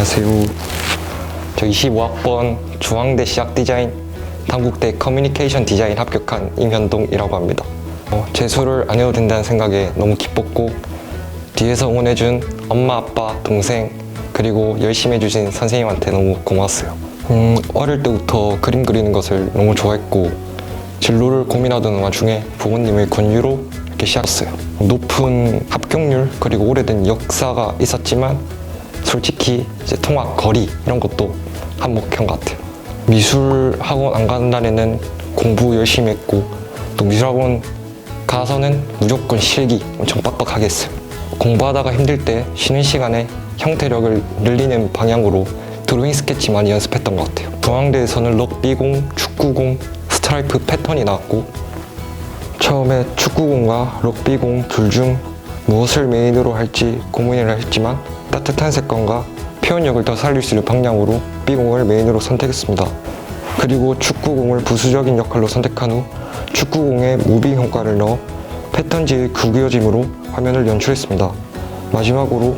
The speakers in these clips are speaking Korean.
안녕하세요. 저 25학번 중앙대 시작 디자인 당국대 커뮤니케이션 디자인 합격한 임현동이라고 합니다. 어, 재수를 안 해도 된다는 생각에 너무 기뻤고 뒤에서 응원해준 엄마, 아빠, 동생 그리고 열심히 해주신 선생님한테 너무 고마웠어요. 음, 어릴 때부터 그림 그리는 것을 너무 좋아했고 진로를 고민하던 와중에 부모님의 권유로 이렇게 시작했어요. 높은 합격률 그리고 오래된 역사가 있었지만 솔직히 이제 통학 거리 이런 것도 한몫한 것 같아요. 미술 학원 안 가는 날에는 공부 열심히 했고 또 미술 학원 가서는 무조건 실기 엄청 빡빡하게 했어요. 공부하다가 힘들 때 쉬는 시간에 형태력을 늘리는 방향으로 드로잉 스케치 많이 연습했던 것 같아요. 중앙대에서는 럭비공, 축구공, 스트라이프 패턴이 나왔고 처음에 축구공과 럭비공 둘 중 무엇을 메인으로 할지 고민을 했지만 따뜻한 색감과 표현력을 더 살릴 수 있는 방향으로 B공을 메인으로 선택했습니다. 그리고 축구공을 부수적인 역할로 선택한 후 축구공에 무빙 효과를 넣어 패턴지의 구겨짐으로 화면을 연출했습니다. 마지막으로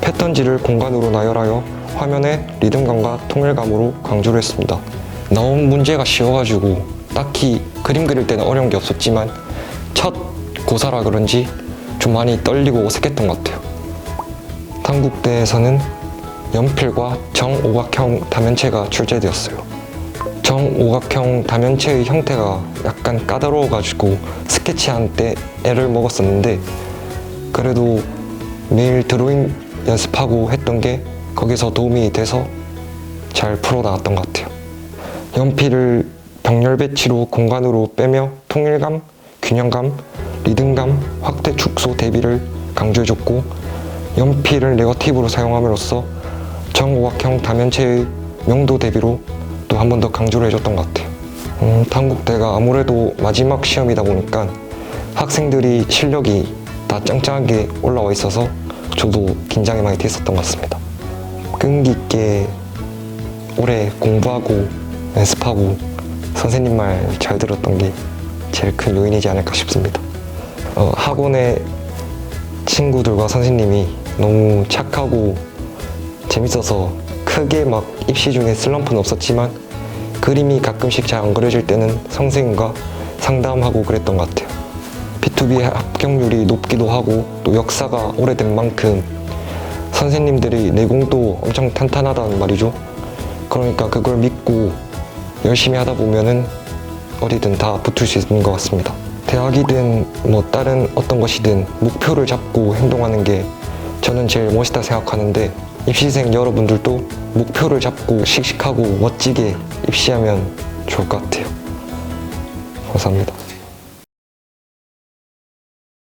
패턴지를 공간으로 나열하여 화면의 리듬감과 통일감으로 강조를 했습니다. 나온 문제가 쉬워가지고 딱히 그림 그릴 때는 어려운 게 없었지만 첫 고사라 그런지 좀 많이 떨리고 어색했던 것 같아요. 당국대에서는 연필과 정오각형 다면체가 출제되었어요. 정오각형 다면체의 형태가 약간 까다로워가지고 스케치할 때 애를 먹었었는데 그래도 매일 드로잉 연습하고 했던 게 거기서 도움이 돼서 잘 풀어 나갔던 것 같아요. 연필을 병렬 배치로 공간으로 빼며 통일감, 균형감, 리듬감, 확대 축소 대비를 강조해줬고 연필을 네거티브로 사용함으로써 정오각형 다면체의 명도 대비로 또 한 번 더 강조를 해줬던 것 같아요. 음, 당국대가 아무래도 마지막 시험이다 보니까 학생들이 실력이 다 짱짱하게 올라와 있어서 저도 긴장이 많이 됐었던 것 같습니다. 끈기 있게 오래 공부하고 연습하고 선생님 말 잘 들었던 게 제일 큰 요인이지 않을까 싶습니다. 어, 학원의 친구들과 선생님이 너무 착하고 재밌어서 크게 막 입시 중에 슬럼프는 없었지만 그림이 가끔씩 잘 안 그려질 때는 선생님과 상담하고 그랬던 것 같아요. B2B 합격률이 높기도 하고 또 역사가 오래된 만큼 선생님들이 내공도 엄청 탄탄하다는 말이죠. 그러니까 그걸 믿고 열심히 하다 보면은 어디든 다 붙을 수 있는 것 같습니다. 대학이든 뭐 다른 어떤 것이든 목표를 잡고 행동하는 게 저는 제일 멋있다 생각하는데 입시생 여러분들도 목표를 잡고 씩씩하고 멋지게 입시하면 좋을 것 같아요. 감사합니다.